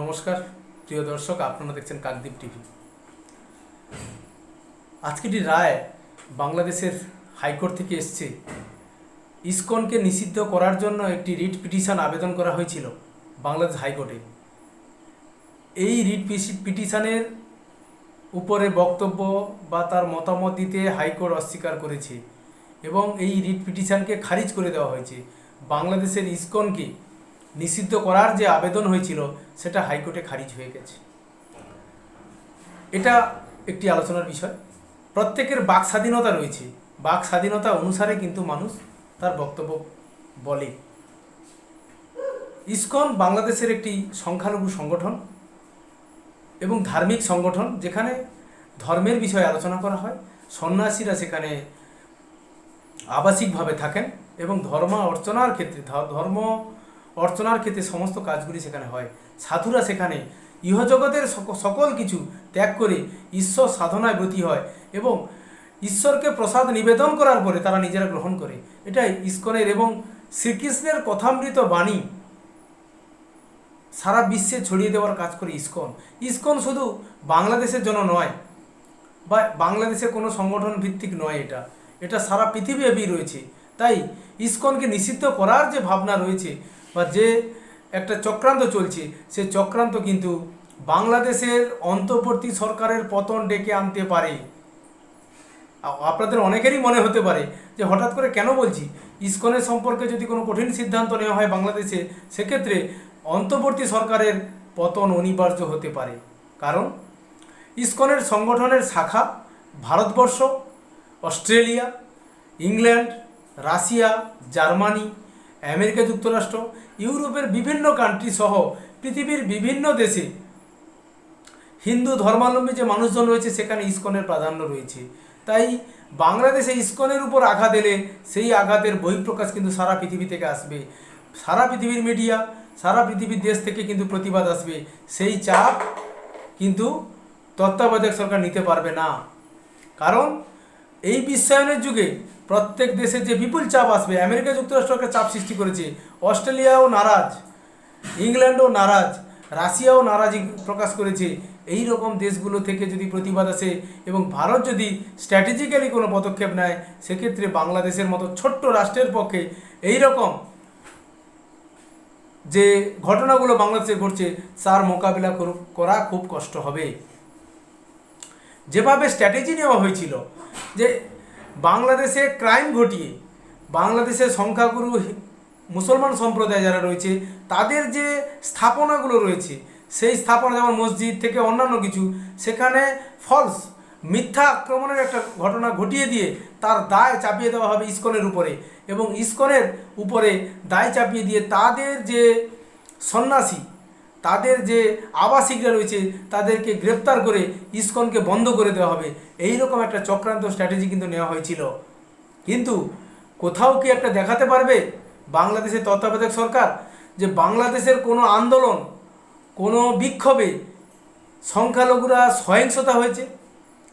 নমস্কার, প্রিয় দর্শক, আপনারা দেখছেন কাকদ্বীপ টিভি। আজকেটি রায় বাংলাদেশের হাইকোর্ট থেকে এসছে, ইসকনকে নিষিদ্ধ করার জন্য একটি রিট পিটিশন আবেদন করা হয়েছিল বাংলাদেশ হাইকোর্টে। এই রিট পিটিশনের উপরে বক্তব্য বা তার মতামত দিতে হাইকোর্ট অস্বীকার করেছে এবং এই রিট পিটিশনকে খারিজ করে দেওয়া হয়েছে। বাংলাদেশের ইসকনকে নিষিদ্ধ করার যে আবেদন হয়েছিল, সেটা হাইকোর্টে খারিজ হয়ে গেছে। এটা একটি আলোচনার বিষয়। প্রত্যেকের বাক স্বাধীনতা রয়েছে। বাক স্বাধীনতা অনুসারে কিন্তু মানুষ তার বক্তব্য বলে। ইসকন বাংলাদেশের একটি সংখ্যালঘু সংগঠন এবং ধার্মিক সংগঠন, যেখানে ধর্মের বিষয়ে আলোচনা করা হয়। সন্ন্যাসীরা সেখানে আবাসিকভাবে থাকেন এবং ধর্ম অর্চনার ক্ষেত্রে ধর্ম অর্চনার ক্ষেত্রে সমস্ত কাজগুলি সেখানে হয়। সাধুরা সেখানে ইহজগতের সকল কিছু ত্যাগ করে ঈশ্বর সাধনায় ব্রতী হয় এবং ঈশ্বরকে প্রসাদ নিবেদন করার পরে তারা নিজেরা গ্রহণ করে। এটাই ইস্কনের এবং শ্রীকৃষ্ণের কথামৃত বাণী সারা বিশ্বে ছড়িয়ে দেওয়ার কাজ করে ইস্কন। ইস্কন শুধু বাংলাদেশের জন্য নয়, বা বাংলাদেশের কোনো সংগঠন ভিত্তিক নয় এটা। এটা সারা পৃথিবীব্যাপী রয়েছে। তাই ইস্কনকে নিষিদ্ধ করার যে ভাবনা রয়েছে বা যে একটা চক্রান্ত চলছে, সে চক্রান্ত কিন্তু বাংলাদেশের অন্তর্বর্তী সরকারের পতন ডেকে আনতে পারে। আপনাদের অনেকেরই মনে হতে পারে যে হঠাৎ করে কেন বলছি? ইস্কনের সম্পর্কে যদি কোনো কঠিন সিদ্ধান্ত নেওয়া হয় বাংলাদেশে, সেক্ষেত্রে অন্তর্বর্তী সরকারের পতন অনিবার্য হতে পারে। কারণ ইস্কনের সংগঠনের শাখা Bharatvarsha, Australia, England, Russia, Germany America যুক্তরাষ্ট্র, ইউরোপের বিভিন্ন কান্ট্রি সহ পৃথিবীর বিভিন্ন দেশে হিন্দু ধর্মাবলম্বী যে মানুষজন রয়েছে, সেখানে ইস্কনের প্রাধান্য রয়েছে। তাই বাংলাদেশে ইস্কনের উপর আঘাত এলে সেই আঘাতের বহিঃপ্রকাশ কিন্তু সারা পৃথিবী থেকে আসবে। সারা পৃথিবীর মিডিয়া সারা পৃথিবীর দেশ থেকে কিন্তু প্রতিবাদ আসবে। সেই চাপ কিন্তু তত্ত্বাবধায়ক সরকার নিতে পারবে না। কারণ এই বিশ্বায়নের যুগে প্রত্যেক দেশে যে বিপুল চাপ আসবে, আমেরিকা যুক্তরাষ্ট্রকে চাপ সৃষ্টি করেছে, অস্ট্রেলিয়াও নারাজ, ইংল্যান্ডও নারাজ, রাশিয়াও নারাজি প্রকাশ করেছে। এই রকম দেশগুলো থেকে যদি প্রতিবাদ আসে এবং ভারত যদি স্ট্র্যাটেজিক্যালি কোনো পদক্ষেপ নেয়, সেক্ষেত্রে বাংলাদেশের মতো ছোট্ট রাষ্ট্রের পক্ষে এই রকম যে ঘটনাগুলো বাংলাদেশে ঘটছে, তার মোকাবিলা করু- করা খুব কষ্ট হবে। যেভাবে স্ট্র্যাটেজি নেওয়া হয়েছিল, যে বাংলাদেশে ক্রাইম ঘটিয়ে বাংলাদেশের সংখ্যাগুরু মুসলমান সম্প্রদায় যারা রয়েছে, তাদের যে স্থাপনাগুলো রয়েছে, সেই স্থাপনা যেমন মসজিদ থেকে অন্যান্য কিছু, সেখানে ফলস মিথ্যা আক্রমণের একটা ঘটনা ঘটিয়ে দিয়ে তার দায় চাপিয়ে দেওয়া হবে ইস্কনের উপরে এবং ইস্কনের উপরে দায় চাপিয়ে দিয়ে তাদের যে সন্ন্যাসী তাদের যে আবাসিকরা রয়েছে, তাদেরকে গ্রেপ্তার করে ইসকনকে বন্ধ করে দেওয়া হবে। এই রকম একটা চক্রান্ত স্ট্র্যাটেজি কিন্তু নেওয়া হয়েছিল। কিন্তু কোথাও কি একটা দেখাতে পারবে বাংলাদেশের তত্ত্বাবধায়ক সরকার? যে বাংলাদেশের কোনো আন্দোলন, কোনো বিক্ষোভে সংখ্যালঘুরা সহিংসতা হয়েছে?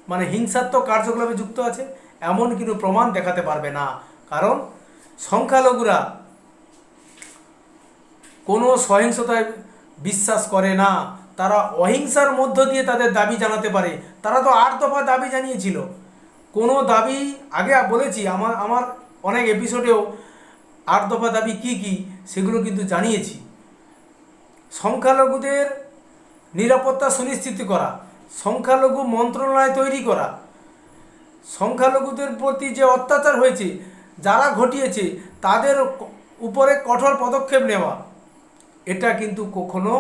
মানে হিংসাত্মক কার্যকলাপে যুক্ত আছে? এমন কিন্তু প্রমাণ দেখাতে পারবে না। কারণ সংখ্যালঘুরা কোনো সহিংসতায় বিশ্বাস করে না। তারা অহিংসার মধ্য দিয়ে তাদের দাবি জানাতে পারে। তারা তো আট দফা দাবি জানিয়েছিল। কোনো দাবি, আগে বলেছি, আমার আমার অনেক এপিসোডেও আট দফা দাবি কি কি, সেগুলো কিন্তু জানিয়েছি। সংখ্যালঘুদের নিরাপত্তা সুনিশ্চিত করা, সংখ্যালঘু মন্ত্রণালয় তৈরি করা, সংখ্যালঘুদের প্রতি যে অত্যাচার হয়েছে, যারা ঘটিয়েছে, তাদের উপরে কঠোর পদক্ষেপ নেওয়া এটা কিন্তু কখনো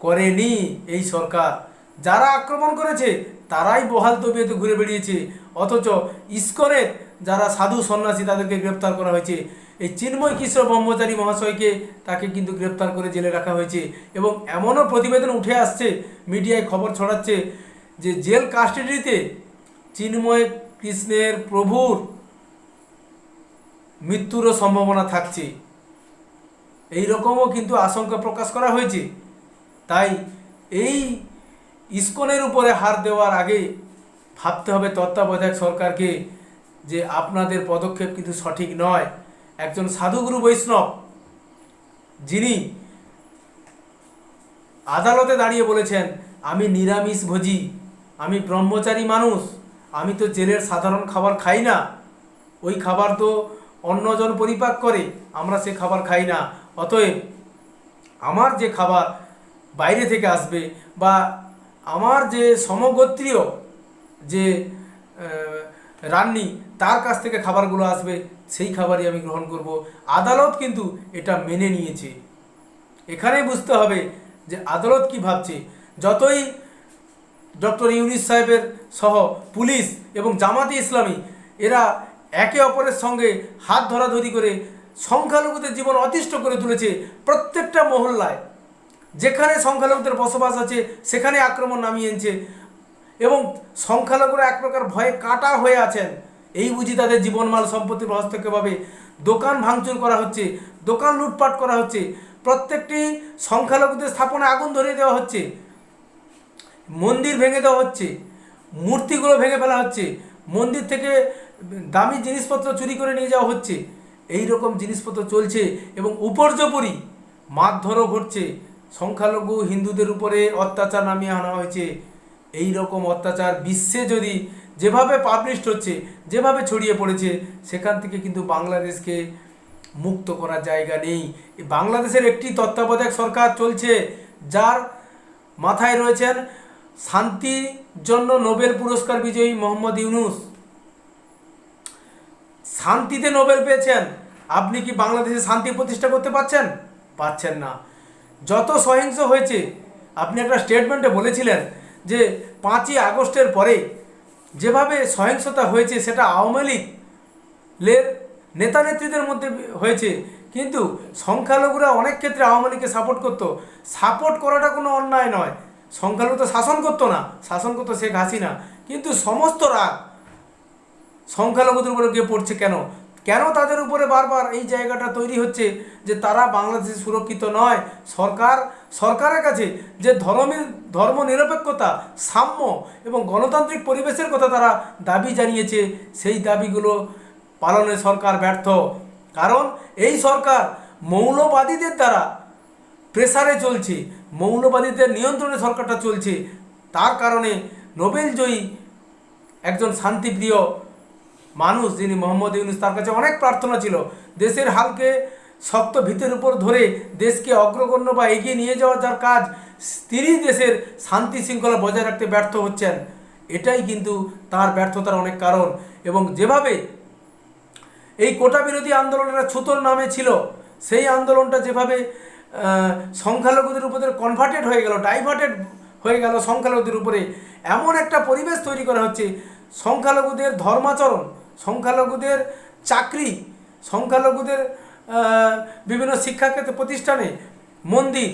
করেনি এই সরকার। যারা আক্রমণ করেছে, তারাই বহাল তবিয়তে ঘুরে বেড়িয়েছে। অথচ ইস্কনের যারা সাধু সন্ন্যাসী, তাদেরকে গ্রেপ্তার করা হয়েছে। এই চিন্ময় কিশোর ব্রহ্মচারী মহাশয়কে তাকে কিন্তু গ্রেপ্তার করে জেলে রাখা হয়েছে এবং এমনও প্রতিবেদন উঠে আসছে, মিডিয়ায় খবর ছড়াচ্ছে যে জেল কাস্টাডিতে চিন্ময় কৃষ্ণের প্রভুর মৃত্যুরও সম্ভাবনা থাকছে। এই রকমও কিন্তু আশঙ্কা প্রকাশ করা হয়েছে। তাই এই ইস্কনের উপরে হার দেওয়ার আগে ভাবতে হবে তত্ত্বাবধায়ক সরকারকে যে আপনাদের পদক্ষেপ কিন্তু সঠিক নয়। একজন সাধুগুরু বৈষ্ণব, যিনি আদালতে দাঁড়িয়ে বলেছেন, আমি নিরামিষ ভোজি, আমি ব্রহ্মচারী মানুষ, আমি তো জেলের সাধারণ খাবার খাই না। ওই খাবার তো অন্যজন পরিপাক করে, আমরা সে খাবার খাই না। অতএব আমার যে খাবার বাইরে থেকে আসবে বা আমার যে সমগোত্রীয় যে রান্নি, তার কাছ থেকে খাবারগুলো আসবে, সেই খাবারই আমি গ্রহণ করব। আদালত কিন্তু এটা মেনে নিয়েছে। এখানেই বুঝতে হবে যে আদালত কি ভাবছে। যতই ডক্টর ইউনিস সাহেবের সহ পুলিশ এবং জামাতে ইসলামী, এরা একে অপরের সঙ্গে হাত ধরাধরি করে সংখ্যালঘুদের জীবন অতিষ্ঠ করে তুলেছে প্রত্যেকটা মহল্লায়। যেখানে সংখ্যালঘুদের বসবাস আছে, সেখানে আক্রমণ নামিয়ে এনেছে। এবং সংখ্যালঘুরা এক প্রকার ভয়ে কাটা হয়ে আছেন। এই বুঝি তাদের জীবনমাল সম্পত্তির হস্তক্ষেপভাবে। দোকান ভাঙচুর করা হচ্ছে, দোকান লুটপাট করা হচ্ছে, প্রত্যেকটি সংখ্যালঘুদের স্থাপনে আগুন ধরিয়ে দেওয়া হচ্ছে, মন্দির ভেঙে দেওয়া হচ্ছে, মূর্তিগুলো ভেঙে ফেলা হচ্ছে, মন্দির থেকে দামি জিনিসপত্র চুরি করে নিয়ে যাওয়া হচ্ছে। এই রকম জিনিসপত্র চলছে এবং উপর্যপরি মারধরও ঘটছে। সংখ্যালঘু হিন্দুদের উপরে অত্যাচার নামিয়ে আনা হয়েছে। এই রকম অত্যাচার বিশ্বে যদি যেভাবে পাবলিশড হচ্ছে, যেভাবে ছড়িয়ে পড়েছে, সেখান থেকে কিন্তু বাংলাদেশকে মুক্ত করার জায়গা নেই। বাংলাদেশের একটি তত্ত্বাবধায়ক সরকার চলছে, যার মাথায় রয়েছেন শান্তির জন্য নোবেল পুরস্কার বিজয়ী মোহাম্মদ ইউনুস। শান্তিতে নোবেল পেয়েছেন। আপনি কি বাংলাদেশে শান্তি প্রতিষ্ঠা করতে পারছেন? পাচ্ছেন না। যত সহিংস হয়েছে, আপনি একটা স্টেটমেন্টে বলেছিলেন যে পাঁচই আগস্টের পরে যেভাবে সহিংসতা হয়েছে, সেটা আওয়ামী লীগের নেতা নেত্রীদের মধ্যে হয়েছে। কিন্তু সংখ্যালঘুরা অনেক ক্ষেত্রে আওয়ামী লীগকে সাপোর্ট করতো। সাপোর্ট করাটা কোনো অন্যায় নয়। সংখ্যালঘু তো শাসন করতো না। শাসন করতো শেখ হাসিনা। কিন্তু সমস্ত রাগ সংখ্যালঘুদের উপরে গিয়ে পড়ছে কেন? কেন তাদের উপরে বারবার এই জায়গাটা তৈরি হচ্ছে যে তারা বাংলাদেশে সুরক্ষিত নয়? সরকার, সরকারের কাছে যে ধর্মের, ধর্ম নিরপেক্ষতা, সাম্য এবং গণতান্ত্রিক পরিবেশের কথা তারা দাবি জানিয়েছে, সেই দাবিগুলো পালনে সরকার ব্যর্থ। কারণ এই সরকার মৌলবাদীদের দ্বারা প্রেসারে চলছে, মৌলবাদীদের নিয়ন্ত্রণে সরকারটা চলছে। তার কারণে নোবেল জয়ী একজন শান্তিপ্রিয় মানুষ যিনি মোহাম্মদ ইউনুস, তার কাছে অনেক প্রার্থনা ছিল। দেশের হালকে শক্ত ভিতের উপর ধরে দেশকে অগ্রগণ্য বা এগিয়ে নিয়ে যাওয়ার যার কাজ, তিনি দেশের শান্তি শৃঙ্খলা বজায় রাখতে ব্যর্থ হচ্ছেন। এটাই কিন্তু তার ব্যর্থতার অনেক কারণ। এবং যেভাবে এই কোটা বিরোধী আন্দোলনের ছুতোর নামে ছিল, সেই আন্দোলনটা যেভাবে সংখ্যালঘুদের উপরে কনভার্টেড হয়ে গেল ডাইভার্টেড হয়ে গেল সংখ্যালঘুদের উপরে, এমন একটা পরিবেশ তৈরি করা হচ্ছে। সংখ্যালঘুদের ধর্মাচরণ সংখ্যালঘুদের চাকরি, সংখ্যালঘুদের বিভিন্ন শিক্ষাক্ষেত্রে প্রতিষ্ঠানে মন্দির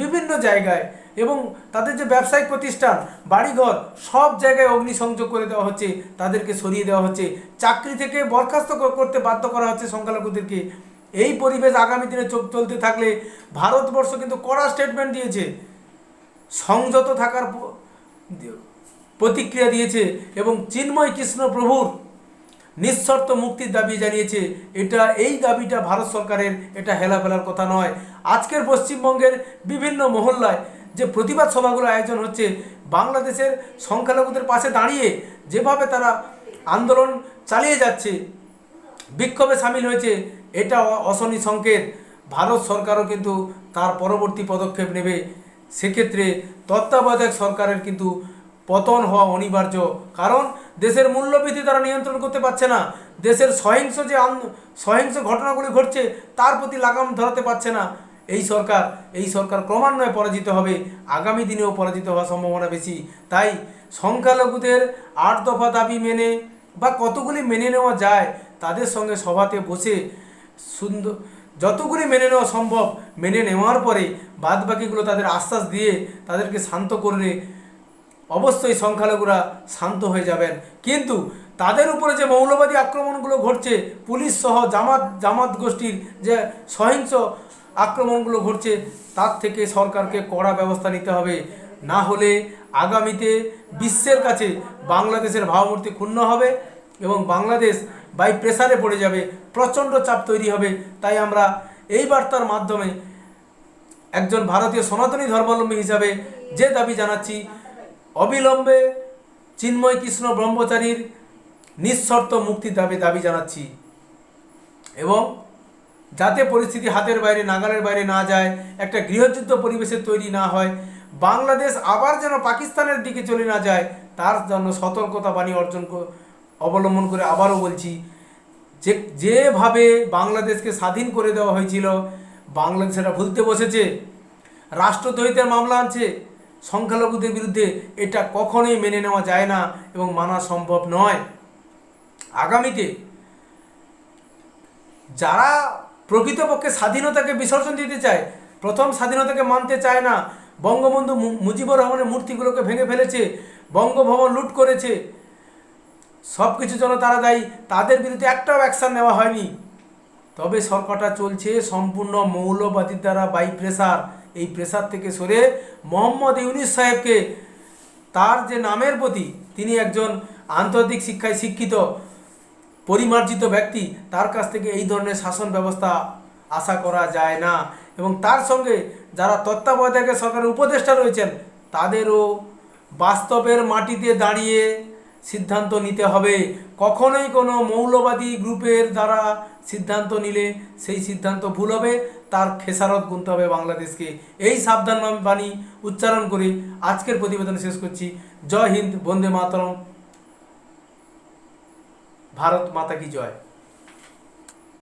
বিভিন্ন জায়গায় এবং তাদের যে ব্যবসায়িক প্রতিষ্ঠান, বাড়িঘর সব জায়গায় অগ্নিসংযোগ করে দেওয়া হচ্ছে, তাদেরকে সরিয়ে দেওয়া হচ্ছে। চাকরি থেকে বরখাস্ত করতে বাধ্য করা হচ্ছে সংখ্যালঘুদেরকে। এই পরিবেশ আগামী দিনে চোখ চলতে থাকলে ভারতবর্ষ কিন্তু কড়া স্টেটমেন্ট দিয়েছে। সংযত থাকার প্রতিক্রিয়া দিয়েছে এবং চিন্ময় কৃষ্ণ প্রভুর নিঃশর্ত মুক্তির দাবি জানিয়েছে। এটা, এই দাবিটা ভারত সরকারের, এটা হেলাফেলার কথা নয়। আজকের পশ্চিমবঙ্গের বিভিন্ন মহল্লায় যে প্রতিবাদ সভাগুলো আয়োজন হচ্ছে, বাংলাদেশের সংখ্যালঘুদের পাশে দাঁড়িয়ে যেভাবে তারা আন্দোলন চালিয়ে যাচ্ছে, বিক্ষোভে সামিল হয়েছে, এটা অশনি সংকেত। ভারত সরকারও কিন্তু তার পরবর্তী পদক্ষেপ নেবে। সেক্ষেত্রে তত্ত্বাবধায়ক সরকারের কিন্তু পতন হওয়া অনিবার্য। কারণ দেশের মূল্যবৃদ্ধি তারা নিয়ন্ত্রণ করতে পারছে না। দেশের সহিংস যে সহিংস ঘটনাগুলি ঘটছে, তার প্রতি লাগাম ধরাতে পারছে না। এই সরকার এই সরকার ক্রমান্বয়ে পরাজিত হবে। আগামী দিনেও পরাজিত হওয়ার সম্ভাবনা বেশি। তাই সংখ্যালঘুদের আট দফা দাবি মেনে বা কতগুলি মেনে নেওয়া যায়, তাদের সঙ্গে সভাতে বসে সুন্দর, যতগুলি মেনে নেওয়া সম্ভব মেনে নেওয়ার পরে বাদ বাকিগুলো তাদের আশ্বাস দিয়ে তাদেরকে শান্ত করলে অবশ্যই সংখ্যালঘুরা শান্ত হয়ে যাবেন। কিন্তু তাদের উপরে যে মৌলবাদী আক্রমণগুলো ঘটছে, পুলিশ সহ জামাত জামাত গোষ্ঠীর যে সহিংস আক্রমণগুলো ঘটছে, তার থেকে সরকারকে কড়া ব্যবস্থা নিতে হবে। না হলে আগামীতে বিশ্বের কাছে বাংলাদেশের ভাবমূর্তি ক্ষুণ্ণ হবে এবং বাংলাদেশ বাই প্রেসারে পড়ে যাবে, প্রচণ্ড চাপ তৈরি হবে। তাই আমরা এই বার্তার মাধ্যমে একজন ভারতীয় সনাতনী ধর্মাবলম্বী হিসাবে যে দাবি জানাচ্ছি অবিলম্বে চিন্ময় কৃষ্ণ ব্রহ্মচারীর নিঃশর্ত মুক্তির দাবি দাবি জানাচ্ছি। এবং যাতে পরিস্থিতি হাতের বাইরে, নাগালের বাইরে না যায়, একটা গৃহযুদ্ধ পরিবেশের তৈরি না হয়, বাংলাদেশ আবার যেন পাকিস্তানের দিকে চলে না যায়, তার জন্য সতর্কতা বাণী অর্জন অবলম্বন করে আবারও বলছি, যে, যেভাবে বাংলাদেশকে স্বাধীন করে দেওয়া হয়েছিল, বাংলাদেশ সেটা ভুলতে বসেছে রাষ্ট্রদ্রোহিতার মামলা আনছে সংখ্যালঘুদের বিরুদ্ধে এটা কখনোই মেনে নেওয়া যায় না এবং মানা সম্ভব নয়। আগামীতে যারা প্রকৃতপক্ষে স্বাধীনতাকে বিসর্জন দিতে চায়, প্রথম স্বাধীনতাকে মানতে চায় না, বঙ্গবন্ধু মুজিবুর রহমানের মূর্তিগুলোকে ভেঙে ফেলেছে, বঙ্গভবন লুট করেছে সব কিছুর জন্য তারা দায়ী, তাদের বিরুদ্ধে একটাও অ্যাকশান নেওয়া হয়নি। তবে সরকারটা চলছে সম্পূর্ণ মৌলবাদীর দ্বারা বাই প্রেসার এই প্রেসার থেকে সরে মোহাম্মদ ইউনিস সাহেবকে তার যে নামের প্রতি তিনি একজন আন্তর্জাতিক শিক্ষায় শিক্ষিত, পরিমার্জিত ব্যক্তি, তার কাছ থেকে এই ধরনের শাসন ব্যবস্থা আশা করা যায় না। এবং তার সঙ্গে যারা তত্ত্বাবধায়কের সরকারের উপদেষ্টা রয়েছেন, তাদেরও বাস্তবের মাটিতে দাঁড়িয়ে সিদ্ধান্ত নিতে হবে। কখনোই কোনো মৌলবাদী গ্রুপের দ্বারা সিদ্ধান্ত নিলে সেই সিদ্ধান্ত ভুল হবে। তার খেসারত গুনতে হবে বাংলাদেশকে। এই সাবধান বাণী উচ্চারণ করে আজকের প্রতিবেদন শেষ করছি। জয় হিন্দ, বন্দে মাতরম। ভারত মাতা কি জয়?